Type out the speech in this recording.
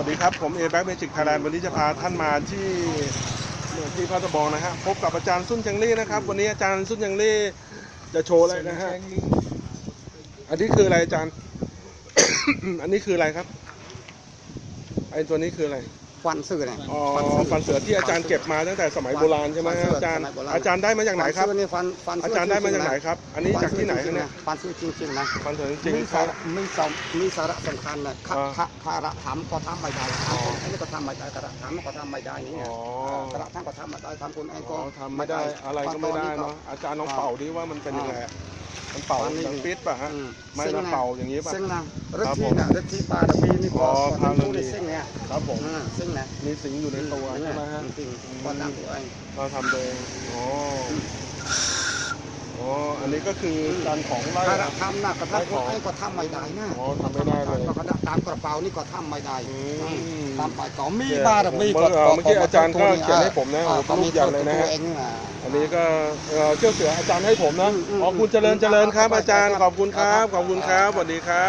วัสดีครับ ผมเอแบ็กเมจิกไทยแลนด์วันนี้จะพาท่านมาที่ที่พระตะบองนะฮะพบกับอาจารย์ซุนยังลี่นะครับ วันนี้อาจารย์ซุนยังลี่จะโชว์อะไรนะฮะอันนี้คืออะไรอาจารย์ อันนี้คืออะไรครับไอ้ตัวนี้คืออะไร ฟันเสือเนี่ยอ๋อฟันเสือที่อาจารย์เก็บมาตั้งแต่สมัยโบราณใช่ไหมฮะอาจารย์สมัยโบราณอาจารย์ได้มาจากไหนครับฟัเสือนี่ฟันฟันเสือาจารย์ได้มาจากไหนครับ อันนี้จากที่ไหนครับเนี่ยฟันเสือจริงๆนะฟันเสือจริงมีๆคสารับระมีสองมีสาระสำคัญนะคาอ่าคาคาระธรรมก็ทำไม่ได้อ๋ออันนี้ก็ทำไม่ได้คาระธรรมก็ทำไม่ได้นี่ไงอ๋อคาระธรรมก็ทำไม่ได้ทำคนไอ้อ๋ก็อทำไม่ได้อะไรก็ไม่ได้เนาะอาจารย์ลองเป่าดิว่ามันเป็นยังไงอะ มันเป่าอันนี้ดังปิดป่ะฮะอืไม่มาเป่าอย่างนี้ป่ะซึ่งนะรถครับที่ผมนะรถที่ปลาตะพีนี่อ๋ก็อก็พาทำเรื่ตู้องในนี้ซึ่งเนี่ยครับผมอ่าซึ่งนะมีสิงอยู่ในตัวใช่ไหมฮะจริงๆก็ตามตัวเองเราทำตัวเองอ๋ออ๋ออั นนี้ก็คือการของไล่คาระธรรมนะก็ทำคนไอ้ก็ทำไม่ได้นะอ๋อทำไม่ได้เลยก็ตามกระเป๋านี่ก็ทำไม่ได้อืมตามไปก็มีเนี่ยบารมีเมื่อเอ่อเมื่อกี้อาจารย์ก็เขียนให้ผมนะอ่าผมรูปใหญ่เลยนะฮะตัวเองอะอันนี้ก็เอ่อเจ้าเสืออาจารย์ให้ผมนะอืมอืมอ๋อคุณเจริญเจริญครับอาจารย์ขอบคุณครับขอบคุณครับสวัสดีครับ